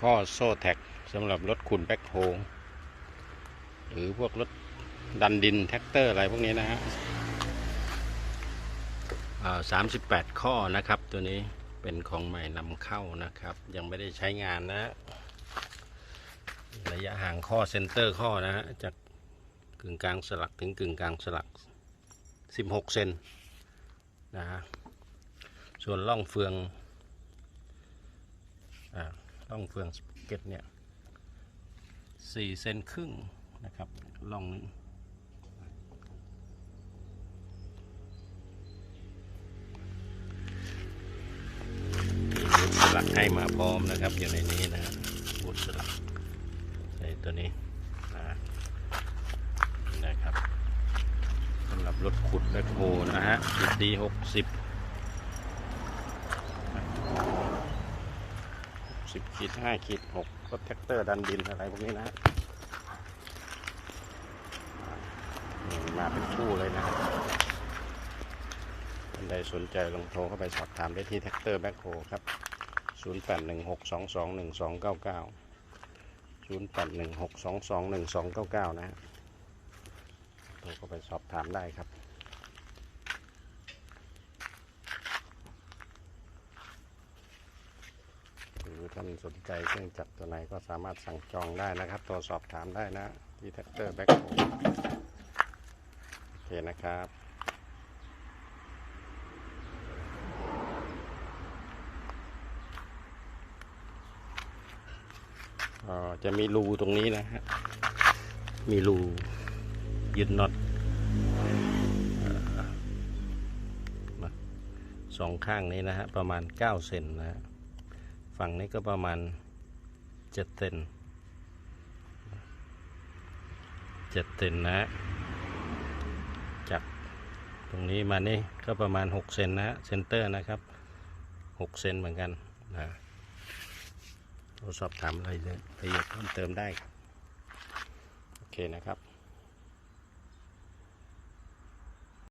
ข้อโซ่แท็กสำหรับรถขุนแบ็คโฮหรือพวกรถดันดินแท็กเตอร์อะไรพวกนี้นะฮะสามสิบแปดข้อนะครับตัวนี้เป็นของใหม่นำเข้านะครับ ยังไม่ได้ใช้งานนะ ระยะห่างข้อเซนเตอร์ข้อนะฮะจากกึ่งกลางสลักถึงกึ่งกลางสลัก 16 เซนนะฮะส่วนล่องเฟืองอ่า ล่องเฟืองสเก็ตเนี่ย4เซนครึ่งนะครับล่องนึงมีบุตรสลักให้มาพร้อมนะครับอยู่ในนี้นะฮะบุตรสลักในตัวนี้นะนะครับสำหรับรถขุดแบคโฮนะฮะดีหกสิบ สิบขีดห้าขีดหกรถแท็กเตอร์ดันดินอะไรพวกนี้นะมาเป็นคู่เลยนะครับท่านใดสนใจลองโทรเข้าไปสอบถามได้ที่แท็กเตอร์แบคโฮครับ 0 8 1 6 2 2 1 2 9 9 0 8 1 6 2 2 1 2 9 9 นะฮะโทรเข้าไปสอบถามได้ครับ หรือ ท่านสนใจเครื่องจักรตัวไหนก็สามารถสั่งจองได้นะครับโทรสอบถามได้นะที่แท็กเตอร์แบ็คโฮโอเคนะครับจะมีรูตรงนี้นะฮะ มีรูยึดน็อตสองข้างนี้นะฮะ ประมาณ 9 เซนนะฮะ ฝั่งนี้ก็ประมาณ7เซน7เซนนะ จากตรงนี้มานี่ก็ประมาณ6เซนนะเซนเตอร์นะครับ6เซนเหมือนกันนะเราสอบถามอะไรายละเอียดเพิ่มเติมได้ โอเคนะครับ